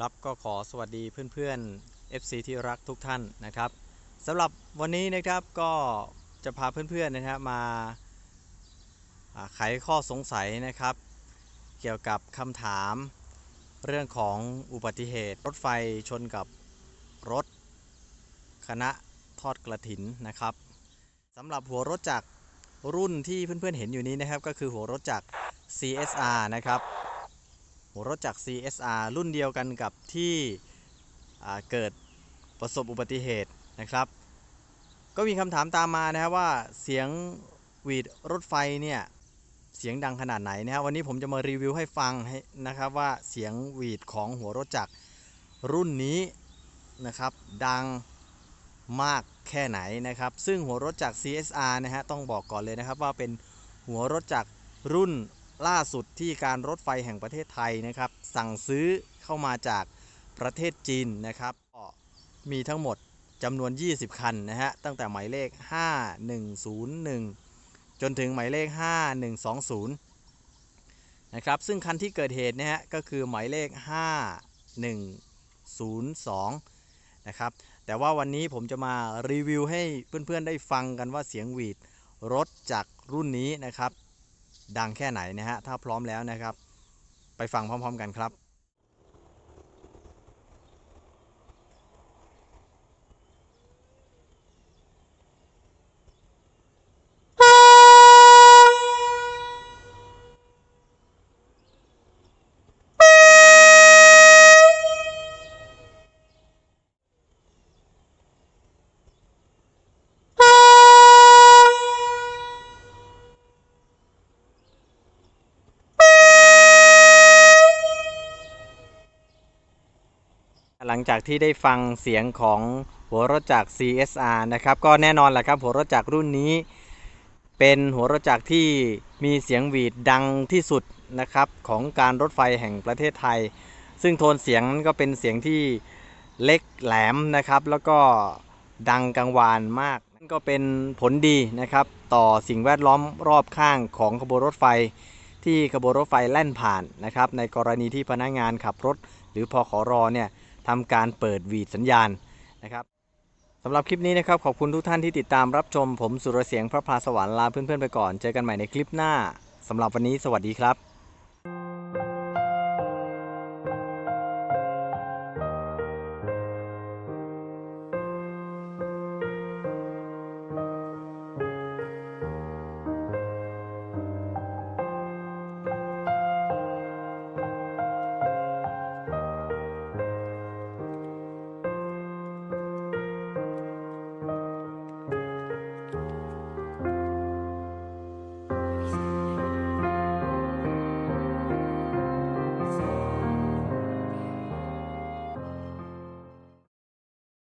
ครับก็ขอสวัสดีเพื่อนๆ FC ที่รักทุกท่านนะครับสำหรับวันนี้นะครับก็จะพาเพื่อนๆนะครับมาไขข้อสงสัยนะครับ เกี่ยวกับคำถามเรื่องของอุบัติเหตุ รถไฟชนกับรถคณะทอดกระถินนะครับสำหรับหัวรถจักรรุ่นที่เพื่อนๆเห็นอยู่นี้นะครับ ก็คือหัวรถจักร CSR นะครับ รถจักร CSR รุ่นเดียวกันกับที่เกิดประสบอุบัติเหตุนะครับ ก็มีคำถามตามมานะครับว่าเสียงหวีดรถไฟเนี่ยเสียงดังขนาดไหนนะครับวันนี้ผมจะมารีวิวให้ฟังให้นะครับว่าเสียงหวีดของหัวรถจักรรุ่นนี้นะครับ ดังมากแค่ไหนนะครับ ซึ่งหัวรถจักร CSR นะฮะต้องบอกก่อนเลยนะครับว่าเป็นหัวรถจักรรุ่น ล่าสุดที่การรถไฟแห่งประเทศไทยนะครับ สั่งซื้อเข้ามาจากประเทศจีนนะครับก็มีทั้งหมดจำนวน 20 คันนะฮะตั้งแต่หมายเลข 5101 จนถึงหมายเลข 5120 นะครับ ซึ่งคันที่เกิดเหตุนะฮะก็คือหมายเลข 5102 นะครับ แต่ว่าวันนี้ผมจะมารีวิวให้เพื่อนๆได้ฟังกันว่าเสียงหวีดรถจากรุ่นนี้นะครับ ดังแค่ไหนนะฮะถ้าพร้อมแล้วนะครับ ไปฟังพร้อม ๆ กันครับ ลังจากที่ได้ฟังเสียงของหัวรถจักร CSR นะครับก็แน่นอนแหละครับหัวรถจักรรุ่นนี้ เป็นหัวรถจักรที่มีเสียงหวีดดังที่สุดนะครับของการรถไฟแห่งประเทศไทย ซึ่งโทนเสียงก็เป็นเสียงที่เล็กแหลมนะครับ แล้วก็ดังกังวานมากนั่นก็เป็นผลดีนะครับ ต่อสิ่งแวดล้อมรอบข้างของขบวนรถไฟ ที่ขบวนรถไฟแล่นผ่านนะครับ ในกรณีที่พนักงานขับรถ หรือพอขอรอเนี่ย ทำการเปิดวีดสัญญาณนะครับสำหรับคลิปนี้นะครับขอบคุณทุกท่านที่ติดตามรับชมผมสุรเสียงพระพาสวรรค์ลาเพื่อนๆไปก่อน เจอกันใหม่ในคลิปหน้าสำหรับวันนี้สวัสดีครับ